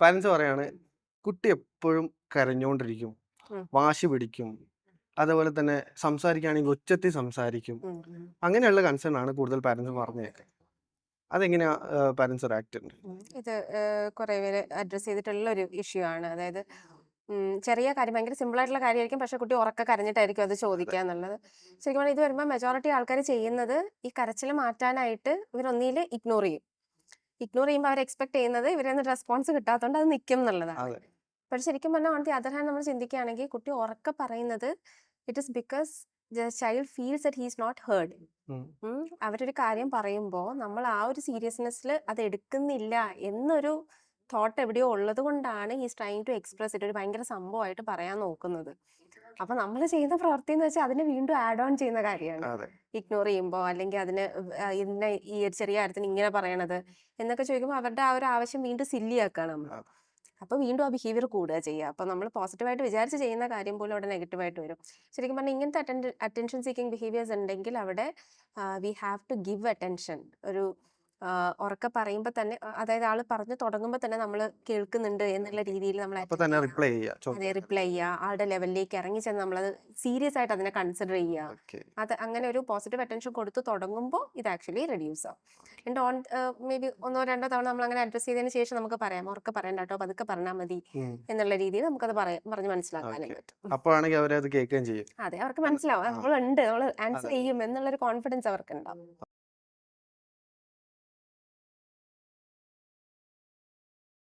Parents പറയാണ് കുട്ടി എപ്പോഴും കരഞ്ഞുകൊണ്ടിരിക്കും വാശി പിടിക്കും അതേപോലെ തന്നെ സംസാരിക്കുകയാണെങ്കിൽ ഉച്ചത്തിൽ സംസാരിക്കും. അങ്ങനെയുള്ള കൺസേൺ ആണ് കൂടുതൽ പാരൻസ് പറഞ്ഞേക്കെ അതെങ്ങനെയാ പാരൻസ് റിയാക്ട് ഇത് കുറെ പേര് അഡ്രസ് ചെയ്തിട്ടുള്ള ഒരു ഇഷ്യൂ ആണ്. അതായത് ചെറിയ കാര്യം ഭയങ്കര സിമ്പിൾ ആയിട്ടുള്ള കാര്യമായിരിക്കും പക്ഷെ കുട്ടി ഉറക്ക കരഞ്ഞിട്ടായിരിക്കും അത് ചോദിക്കുക എന്നുള്ളത്. ശരിക്കും പറഞ്ഞാൽ ഇത് വരുമ്പോൾ മെജോറിറ്റി ആൾക്കാർ ചെയ്യുന്നത് ഈ കരച്ചിൽ മാറ്റാനായിട്ട് ഇവരൊന്നിയിൽ ഇഗ്നോർ ചെയ്യും. ഇഗ്നോർ ചെയ്യുമ്പോൾ അവർ എക്സ്പെക്ട് ചെയ്യുന്നത് ഇവരൊന്നും റെസ്പോൺസ് കിട്ടാത്തതുകൊണ്ട് അത് നിൽക്കും എന്നുള്ളതാണ് പക്ഷെ ശരിക്കും പറഞ്ഞാൽ ഓൺ ദി അതർ ഹാൻഡ് നമ്മൾ ചിന്തിക്കുകയാണെങ്കിൽ കുട്ടി ഉറക്കെ പറയുന്നത് it is because the child feels that he's not heard അവരൊരു കാര്യം പറയുമ്പോൾ നമ്മൾ ആ ഒരു സീരിയസ്നെസ്സിൽ അത് എടുക്കുന്നില്ല എന്നൊരു തോട്ട് എവിടെയോ ഉള്ളത് കൊണ്ടാണ് he's trying to express it ഒരു ഭയങ്കര സംഭവമായിട്ട് പറയാൻ നോക്കുന്നത്. അപ്പൊ നമ്മൾ ചെയ്യുന്ന പ്രവൃത്തി എന്ന് വെച്ചാൽ അതിനെ വീണ്ടും ആഡ് ഓൺ ചെയ്യുന്ന കാര്യമാണ്. ഇഗ്നോർ ചെയ്യുമ്പോൾ അല്ലെങ്കിൽ അതിന് ഇന്ന ഈ ചെറിയ കാര്യത്തിന് ഇങ്ങനെ പറയണത് എന്നൊക്കെ ചോദിക്കുമ്പോൾ അവരുടെ ആ ഒരു ആവശ്യം വീണ്ടും സില്ലിയാക്കാണ് നമ്മൾ അപ്പൊ വീണ്ടും ആ ബിഹേവിയർ കൂടുക ചെയ്യുക. അപ്പൊ നമ്മൾ പോസിറ്റീവായിട്ട് വിചാരിച്ച് ചെയ്യുന്ന കാര്യം പോലും അവിടെ നെഗറ്റീവായിട്ട് വരും. ശരിക്കും പറഞ്ഞാൽ ഇങ്ങനത്തെ അറ്റൻഷൻ സീക്കിംഗ് ബിഹേവിയേഴ്സ് ഉണ്ടെങ്കിൽ അവിടെ we have to give attention ഒരു ഉറക്കെ പറയുമ്പോൾ തന്നെ അതായത് ആൾ പറഞ്ഞു തുടങ്ങുമ്പോൾ തന്നെ നമ്മൾ കേൾക്കുന്നുണ്ട് എന്നുള്ള രീതിയിൽ നമ്മൾ റിപ്ലൈ ചെയ്യുക അതെ റിപ്ലൈ ചെയ്യുക. ആളുടെ ലെവലിലേക്ക് ഇറങ്ങി ചെന്ന് നമ്മളത് സീരിയസ് ആയിട്ട് അതിനെ കൺസിഡർ ചെയ്യുക. അത് അങ്ങനെ ഒരു പോസിറ്റീവ് അറ്റൻഷൻ കൊടുത്ത് തുടങ്ങുമ്പോൾ ഇത് ആക്ച്വലി റെഡ്യൂസ് ആവും. എന്റെ ഓൺ മേ ബി ഒന്നോ രണ്ടോ തവണ നമ്മൾ അങ്ങനെ അഡ്രസ് ചെയ്തതിന് ശേഷം നമുക്ക് പറയാം ഉറക്കെ പറയണ്ട കേട്ടോ പതുക്കെ പറഞ്ഞാൽ മതി എന്നുള്ള രീതിയിൽ നമുക്കത് പറയാം പറഞ്ഞു മനസ്സിലാക്കാനും. പറ്റും. അപ്പോഴാണെങ്കിൽ അവരത് കേൾക്കുകയും ചെയ്യും. അതെ അവർക്ക് മനസ്സിലാവും. നമ്മൾ നമ്മളുണ്ട് നമ്മൾ ആൻസർ ചെയ്യും ചെയ്യും എന്നുള്ളൊരു കോൺഫിഡൻസ് അവർക്ക് ഉണ്ടാവും.